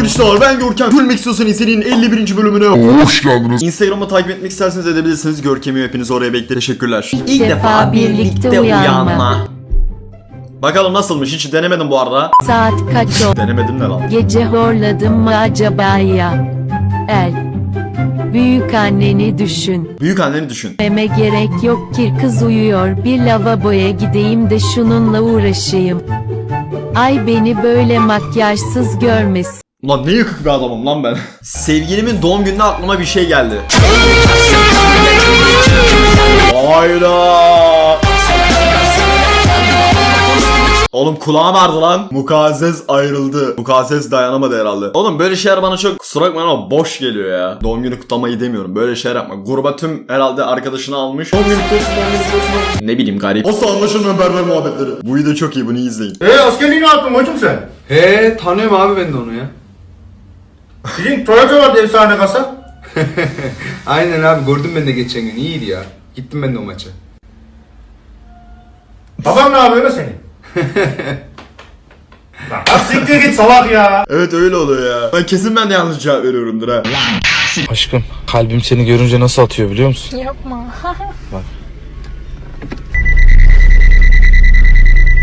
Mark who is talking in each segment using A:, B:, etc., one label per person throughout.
A: arkadaşlar ben Görkem. Gülmek istiyorsanız serinin 51. bölümüne
B: Hoş geldiniz.
A: Instagram'ı takip etmek isterseniz edebilirsiniz. Görkem'i hepiniz oraya bekler. Teşekkürler.
C: İlk defa birlikte uyanma.
A: Bakalım nasılmış hiç denemedim bu arada.
C: Saat kaç o?
A: Denemedim ne lan?
C: Gece horladım mı acaba ya? El. Büyük anneni düşün.
A: Büyük anneni düşün.
C: Meme gerek yok ki kız uyuyor. Bir lavaboya gideyim de şununla uğraşayım. Ay beni böyle makyajsız görmesin.
A: Ulan ne yıkık bir adamım lan ben. Sevgilimin doğum gününe aklıma bir şey geldi. Hayda. Oğlum kulağım ağrıdı lan. Mukazzez ayrıldı. Mukazzez dayanamadı herhalde. Oğlum böyle şeyler bana çok kusura bakmayın ama boş geliyor ya. Doğum günü kutlamayı demiyorum. Böyle şeyler yapma. Gruba tüm herhalde arkadaşını almış. Doğum günü kutluyorsun, doğum günü kutluyorsun. Ne bileyim garip. Nasıl anlaşılmayan berber muhabbetleri. Bu video çok iyi bunu izleyin.
D: Eee askerliği ne yaptın hocam sen?
E: He tanıyorum abi ben de onu ya.
D: Sizin Toyota vardı efsane kasa.
E: Aynen abi gördüm ben de geçen gün iyiydi ya. Gittim ben de o maça.
D: Baban ne yapıyor lan senin? Lan bak siktir git salak ya.
A: Evet öyle oluyor ya. Ben kesin ben de yanlış cevap veriyorumdur ha.
F: Aşkım kalbim seni görünce nasıl atıyor biliyor musun?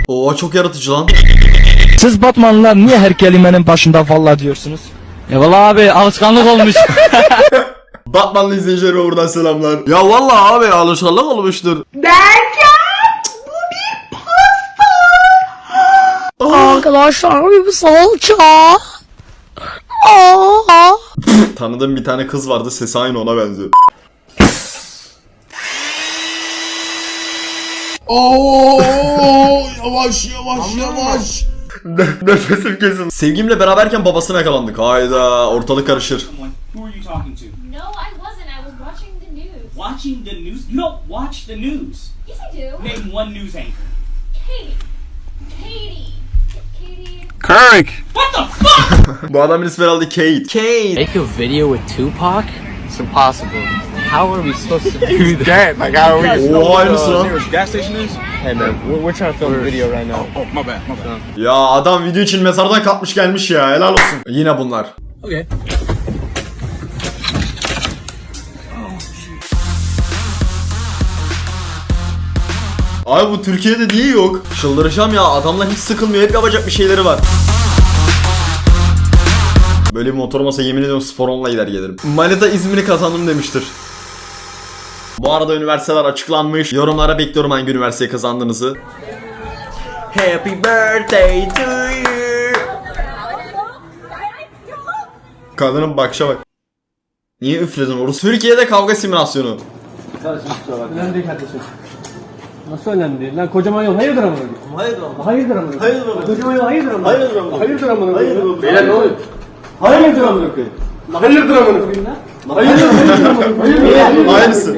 A: Oo çok yaratıcı lan.
G: Siz Batmanlılar niye her kelimenin başında valla diyorsunuz? Eyvallah abi alışkanlık olmuş.
A: Batmanlı izleyicilerime buradan selamlar. Ya vallahi abi alışkanlık olmuştur.
H: Arkadaşlar bir salça. Aa.
A: Tanıdığım bir tane kız vardı sesi aynı ona benziyor. Oo yavaş yavaş yavaş. Nefesim kesin. Sevgimle beraberken babasına yakalandık. Hayda ortalık karışır.
I: Who are you talking to?
J: No, I wasn't. I was watching the news.
I: Watching the news? You don't watch the news.
J: Yes, I do.
I: Name one news anchor.
J: Katie. Katie. Katie.
F: Kirk!
I: What the fuck?
A: Bu adamın ismi herhalde Kate. Kate.
G: Make a video with Tupac? It's impossible. How are we supposed to do that? like how are we?
A: Oha lan.
F: gas station is? Hey man, we're, we're trying to film a video right now. Oh, my bad, my bad.
A: Ya adam video için mezardan kalkmış gelmiş ya helal olsun. Yine bunlar.
F: Okay.
A: Abi bu Türkiye'de niye yok? Çıldıracağım ya adamlar hiç sıkılmıyor hep yapacak bir şeyleri var. Böyle bir motor olmasa yemin ediyorum spor onunla gider gelirim. Manita İzmir'i kazandım demiştir. Bu arada üniversiteler açıklanmış. Yorumlara bekliyorum hangi üniversiteyi kazandığınızı. Happy birthday to you. Kadının bakışa bak. Niye üfledin orası? Türkiye'de kavga simülasyonu.
G: Önemli değil kardeşim. Nasıl önemli değil? Lan kocaman yol hayırdır amına koyayım? Hayırdır amına. Hayırdır amına. Hayırdır amına. Kocaman yol hayırdır amına. Hayırdır amına. Hayırdır amına. Hayırdır. Beyler ne oluyor? Hayırdır amına koyayım. Hayırdır amına koyayım lan. Hayırdır amına koyayım.
A: Aynısı.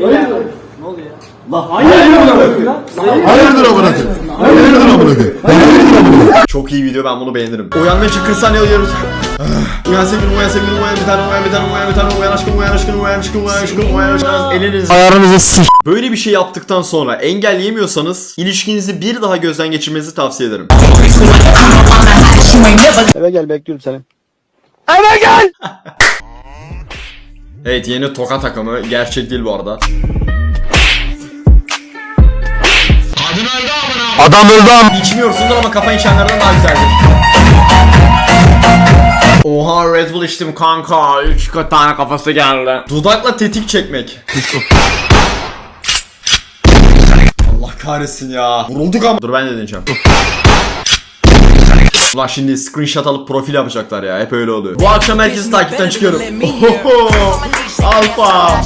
G: Hayırdır amına koyayım lan.
A: Hayırdır amına koyayım? Hayırdır amına koyayım? Hayırdır amına koyayım? Çok iyi video ben bunu beğenirim. Uyanmak için 40 saniye alıyoruz. Ah, Uyan sevgilim uyan sevgilim uyan bir tane uyan bir tane uyan bir tane uyan aşkım uyan aşkım uyan aşkım uyan aşkım uyan aşkım eliniz
G: Ayarınızı s**.
A: Böyle bir şey yaptıktan sonra engelleyemiyorsanız ilişkinizi bir daha gözden geçirmenizi tavsiye ederim.
G: Eve gel bekliyorum seni.
A: Evet yeni toka takımı gerçek değil bu arada.
F: Adam öldü am.
A: İçmiyorsundur ama kafa içenlerden daha güzeldir. Oha Red Bull içtim kanka. 3 tane kafası geldi. Dudakla tetik çekmek. Allah kahretsin ya. Vurulduk ama. Dur ben de deneyeceğim. Ulan şimdi screenshot alıp profil yapacaklar ya. Hep öyle oluyor. Bu akşam herkesi takipten çıkıyorum. Ohoho. Alfa.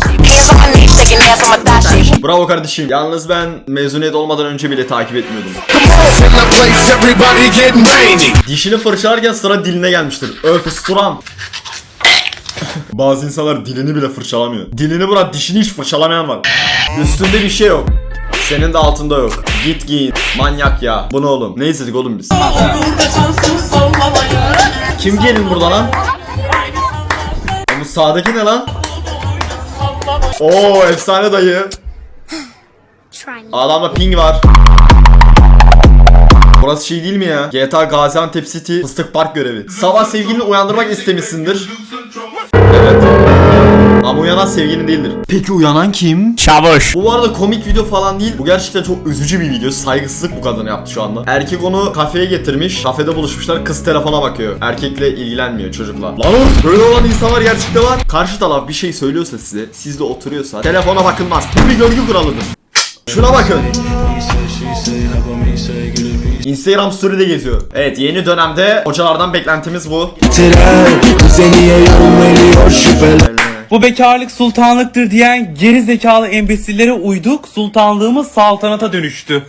A: Bravo kardeşim. Yalnız ben mezuniyet olmadan önce bile takip etmiyordum. Dişini fırçalarken sıra diline gelmiştir. Öf usturam. Bazı insanlar dilini bile fırçalamıyor. Dilini bırak dişini hiç fırçalamayan var. Üstünde bir şey yok. Senin de altında yok. Git giyin. Manyak ya. Bu ne oğlum? Ne izledik oğlum biz? Kim gelin burada lan? Bu sağdaki ne lan? Oo efsane dayı. Adamda ping var. Burası şey değil mi ya? GTA Gaziantep City Fıstık Park görevi. Sabah sevgilini uyandırmak istemişsindir. Evet. Ama uyanan sevgilin değildir. Peki uyanan kim?
F: Çavuş.
A: Bu arada komik video falan değil. Bu gerçekten çok üzücü bir video. Saygısızlık bu kadın yaptı şu anda. Erkek onu kafeye getirmiş. Kafede buluşmuşlar. Kız telefona bakıyor. Erkekle ilgilenmiyor çocukla. Lan oğlum böyle olan insanlar gerçekten var. Karşı taraf bir şey söylüyorsa size, siz de oturuyorsa telefona bakılmaz. Bu bir görgü kuralıdır. Şuna bakın. Instagram story'de geziyor. Evet yeni dönemde hocalardan beklentimiz bu.
B: Bu bekarlık sultanlıktır diyen geri zekalı imbesillere uyduk. Sultanlığımız saltanata dönüştü.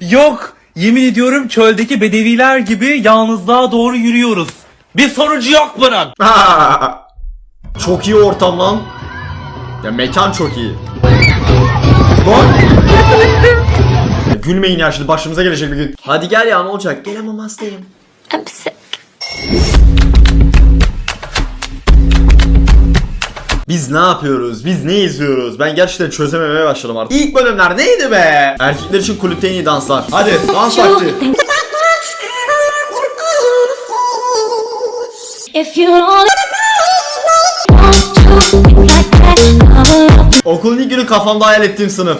B: Yok. Yemin ediyorum çöldeki bedeviler gibi yalnızlığa doğru yürüyoruz. Bir sonucu yok bunun.
A: çok iyi ortam lan. Ya mekan çok iyi. Lan. Ya Gülmeyin ya şimdi başımıza gelecek bir gün. Hadi gel ya ne olacak? Gelemem hastayım.
H: I'm sick.
A: Biz ne yapıyoruz? Biz ne izliyoruz? Ben gerçekten çözememeye başladım artık. İlk bölümler neydi be? Erkekler için kulüpte en iyi danslar. Hadi dans vakti.
H: If you don't want to think like that,
A: Okulun ilk günü kafamda hayal ettiğim sınıf.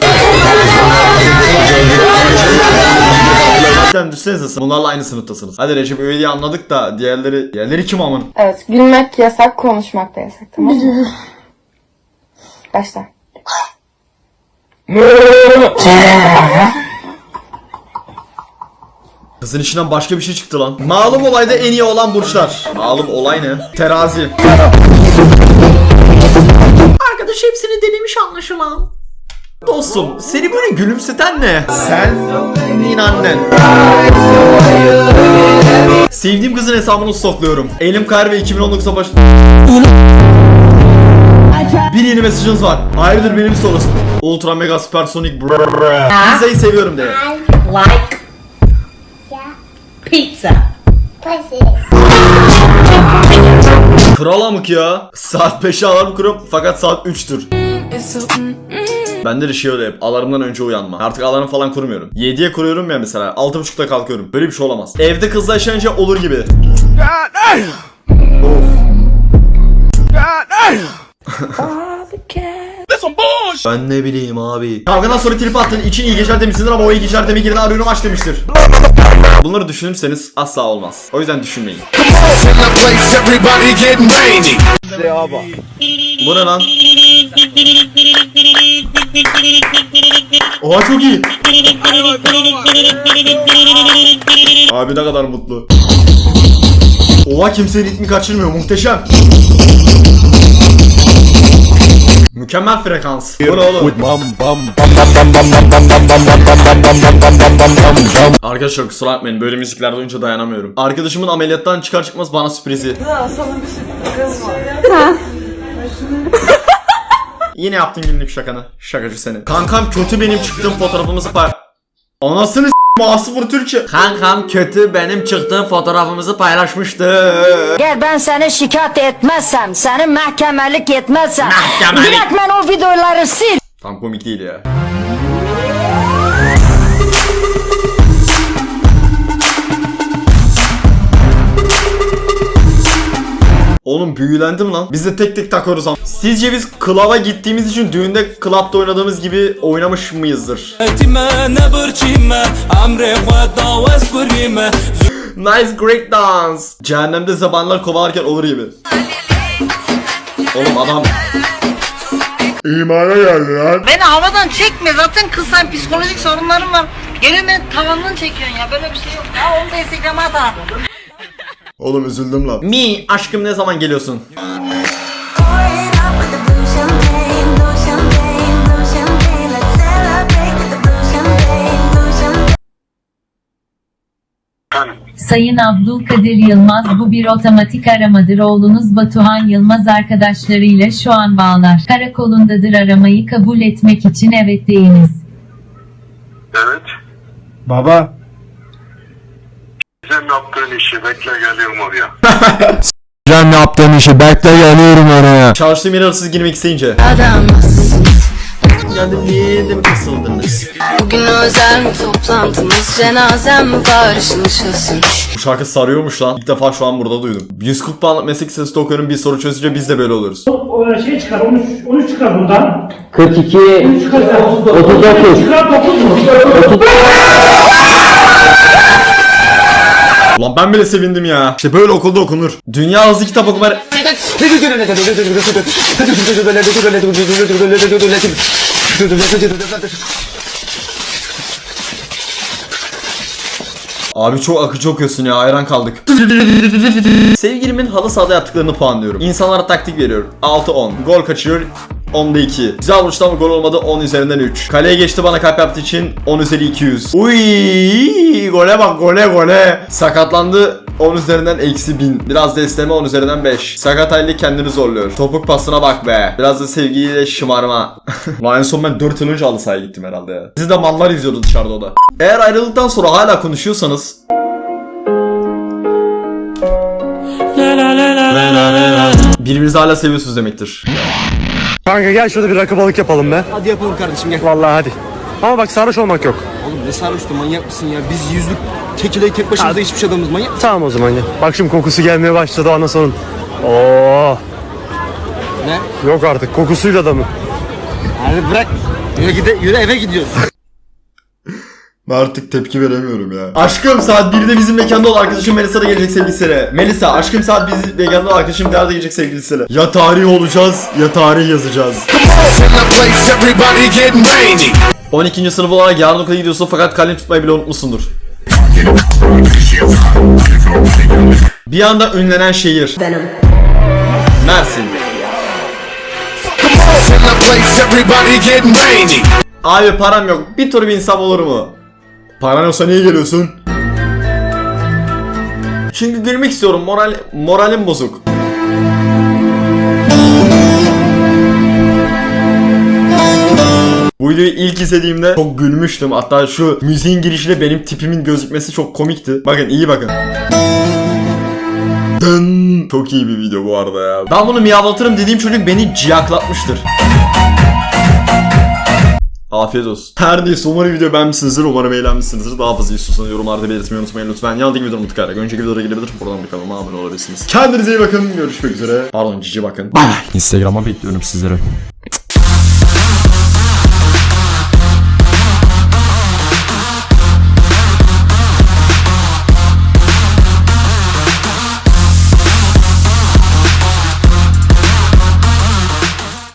A: Sen düşsenize sınıf. Bunlarla aynı sınıftasınız. Hadi Recep Üveydi'yi anladık da diğerleri... Diğerleri kim amın?
K: Evet, gülmek yasak, konuşmak da yasak tamam mı? Başla.
A: Kızın içinden başka bir şey çıktı lan. Malum olayda en iyi olan burçlar. Malum olay ne? Terazi. Arkadaş hepsini denemiş anlaşılan. Dostum seni böyle gülümseten ne? Sen senin annen. Sevdiğim kızın hesabını stokluyorum. Elim kayar ve 2019'a baş... Bir yeni mesajınız var. Hayırdır benim sorusu. Ultra mega supersonic brrrr. Pizzayı seviyorum de.
H: like pizza.
A: Kral amık ya. Saat 5'e alarm kuruyorum fakat saat 3'tür. Bende de şey öyle hep alarmdan önce uyanma. Artık alarm falan kurmuyorum. 7'ye kuruyorum ya mesela 6.30'da kalkıyorum. Böyle bir şey olamaz. Evde kızla yaşayınca olur gibi. of. Ben ne bileyim abi. Kavgadan sonra trip attın için iyi geceler demişsindir ama o iyi geceler demek yerine arıyorum aç demiştir. Bunları düşünürseniz asla olmaz. O yüzden düşünmeyin. Bu ne lan? Oha çok iyi. Abi ne kadar mutlu. Oha kimse ritmi kaçırmıyor muhteşem. Mükemmel frekans. Bu ne oğlum? Arkadaşlar kusura bakmayın böyle müzikler duyunca dayanamıyorum. Arkadaşımın ameliyattan çıkar çıkmaz bana sürprizi. Yine yaptın günlük şakanı. Şakacı seni. Kankam kötü benim çıktığım fotoğrafımızı pay... Anasını s*** Masıfır Türkçe. Kankam kötü benim çıktığım fotoğrafımızı paylaşmıştı.
H: Gel ben seni şikayet etmezsem, seni mahkemelik etmezsem,
A: Mahkemelik.
H: direkt ben o videoları sil.
A: Tam komik değil ya. Oğlum büyülendim lan. Biz de tek tek takıyoruz ama. Sizce biz klava gittiğimiz için düğünde klapta oynadığımız gibi oynamış mıyızdır? nice great dance. Cehennemde zabanlar kovalarken olur gibi. Oğlum adam İmana geldi lan.
K: Beni havadan çekme zaten kız sen psikolojik sorunlarım var. Gene beni tavandan çekiyorsun ya böyle bir şey yok. Ya onu da Instagram'a at.
A: Oğlum üzüldüm lan. Mi aşkım ne zaman geliyorsun?
C: Sayın Abdülkadir Yılmaz bu bir otomatik aramadır. Oğlunuz Batuhan Yılmaz arkadaşlarıyla şu an bağlar. Karakolundadır aramayı kabul etmek için evet deyiniz.
L: Evet.
E: Baba.
L: Yaptığın işi bekle geliyorum oraya.
F: Can ne yaptığın işi bekle geliyorum oraya.
A: Çalıştığım yere hırsız girmek isteyince. geldim niye de mi kısıldınız?
H: Bugün özel toplantımız cenazem barış mışılsın
A: Bu şarkı sarıyormuş lan. İlk defa şu an burada duydum. 140 puanlık meslek lisesi okuyorum bir soru çözünce biz de böyle oluruz.
G: O şey çıkar, 13, 13 çıkar bundan.
F: 42
G: 13 çıkar.
F: 39
G: Çıkar 9 mu?
A: Ulan ben bile sevindim ya. İşte böyle okulda okunur. Dünya hızlı kitap okuma... Abi çok akıcı okuyorsun ya hayran kaldık. Sevgilimin halı sahada yaptıklarını puanlıyorum. İnsanlara taktik veriyorum. 6-10. Gol kaçırıyor. 10'da 2. Güzel vuruştu ama gol olmadı 10 üzerinden 3. Kaleye geçti bana kalp yaptığı için 10 üzeri 200. Uy, gole bak gole gole. Sakatlandı 10 üzerinden eksi 1000. Biraz da isteme 10 üzerinden 5. Sakat halde kendini zorluyor. Topuk pasına bak be. Biraz da sevgiyle şımarma. Lan en son ben 4 yıl önce halı sahaya gittim herhalde ya. Siz de mallar izliyordu dışarıda o da. Eğer ayrıldıktan sonra hala konuşuyorsanız Birbirinizi hala seviyorsunuz demektir.
G: Kanka gel şurada bir rakı balık yapalım be. Hadi yapalım kardeşim gel. Vallahi hadi. Ama bak sarhoş olmak yok.
F: Oğlum ne sarhoştu manyak mısın ya? Biz yüzlük tekileyi tek başımıza içmiş adamız manyak.
G: Tamam o zaman ya. Bak şimdi kokusu gelmeye başladı ondan sonra. Oo.
F: Ne?
G: Yok artık kokusuyla adamın.
F: Hadi bırak. Yürü, gide, yürü eve gidiyoruz.
A: Ben artık tepki veremiyorum ya. Aşkım saat 1'de bizim mekanda ol arkadaşım Melisa da gelecek sevgilisine. Melisa aşkım saat bizim mekanda ol arkadaşım Değer de gelecek sevgilisine. Ya tarih olacağız ya tarih yazacağız. 12. sınıf olarak yarın okula gidiyorsun fakat kalem tutmayı bile unutmuşsundur. Bir anda ünlenen şehir. Mersin. Abi param yok. Bir tur bir insan olur mu? Paran olsa niye geliyorsun? Çünkü gülmek istiyorum. Moral moralim bozuk. Bu videoyu ilk izlediğimde çok gülmüştüm. Hatta şu müziğin girişiyle benim tipimin gözükmesi çok komikti. Bakın iyi bakın. Dın. Çok iyi bir video bu arada ya. Ben bunu miyavlatırım dediğim çocuk beni ciyaklatmıştır. Afiyet olsun. Her neyse umarım video beğenmişsinizdir. Umarım eğlenmişsinizdir. Daha fazla istiyorsanız yorumlarda belirtmeyi unutmayın lütfen. Yanındaki videomu tıklayarak önceki videolara gidebilir. Buradan bir kanalıma abone olabilirsiniz. Kendinize iyi bakın. Görüşmek üzere. Pardon cici bakın. Bye bye. Instagram'a bekliyorum sizleri.